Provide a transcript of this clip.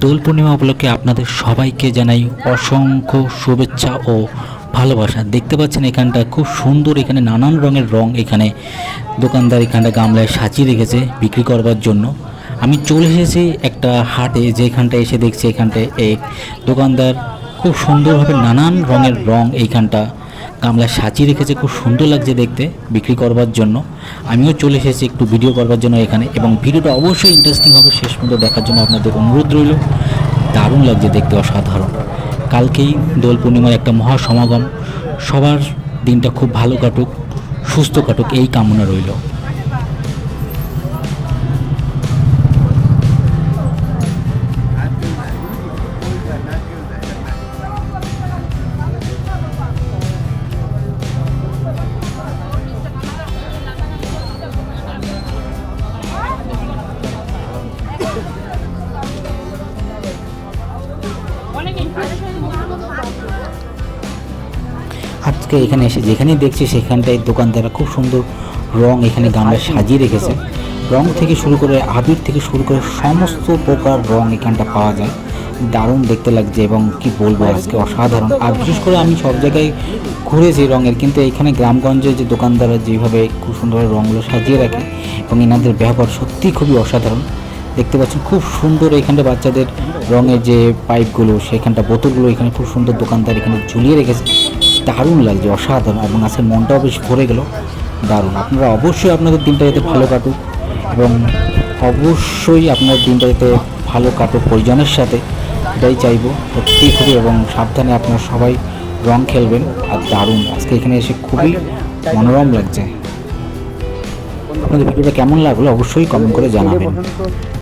দোল পূর্ণিমা উপলক্ষে আপনাদের সবাইকে জানাই অসংখ্য শুভেচ্ছা ও ভালোবাসা। দেখতে পাচ্ছেন এখানটা খুব সুন্দর, এখানে নানান রঙের রং এখানে। দোকানদার এখানটা গামলায় সাজিয়ে রেখেছে বিক্রি করবার জন্য। আমি চলে এসেছি একটা হাটে যেখানটা এসে দেখছি এখানটায় এক দোকানদার খুব সুন্দরভাবে নানান রঙের রং এইখানটা গামলায় সাজিয়ে রেখেছে, খুব সুন্দর লাগছে দেখতে, বিক্রি করবার জন্য। আমিও চলে এসেছি একটু ভিডিও করবার জন্য এখানে, এবং ভিডিওটা অবশ্যই ইন্টারেস্টিং হবে, শেষ পর্যন্ত দেখার জন্য আপনাদের অনুরোধ রইল। দারুণ লাগছে দেখতে, অসাধারণ। কালকেই দোল পূর্ণিমার একটা মহা সমাগম, সবার দিনটা খুব ভালো কাটুক, সুস্থ কাটুক, এই কামনা রইল। আজকে এখানে এসে যেখানেই দেখছি সেখানটায় দোকানদাররা খুব সুন্দর রং এখানে গামলায় সাজিয়ে রেখেছে। রং থেকে শুরু করে আবির থেকে শুরু করে সমস্ত প্রকার রং এখানটা পাওয়া যায়। দারুণ দেখতে লাগছে এবং কি বলব আজকে অসাধারণ। আর বিশেষ করে আমি সব জায়গায় ঘুরেছি রঙের, কিন্তু এখানে গ্রামগঞ্জে যে দোকানদাররা যেভাবে খুব সুন্দর রঙগুলো সাজিয়ে রাখে এবং এনাদের ব্যবহার সত্যিই খুবই অসাধারণ। দেখতে পাচ্ছেন খুব সুন্দর এখানটা বাচ্চাদের রঙের যে পাইপগুলো, সেখানটা বোতলগুলো এখানে খুব সুন্দর দোকানদার এখানে ঝুলিয়ে রেখেছে। দারুণ লাগছে, অসাধারণ, এবং আজকে মনটাও বেশ ভরে গেল। দারুণ। আপনারা অবশ্যই আপনাদের দিনটা যাতে ভালো কাটুক, এবং অবশ্যই আপনার দিনটা যাতে ভালো কাটুক পরিজনের সাথে, এটাই চাইব। সত্যি খুবই, এবং সাবধানে আপনারা সবাই রং খেলবেন, আর দারুণ। আজকে এখানে এসে খুবই মনোরম লাগছে। আপনাদের ভিডিওটা কেমন লাগল অবশ্যই কমেন্ট করে জানাবেন।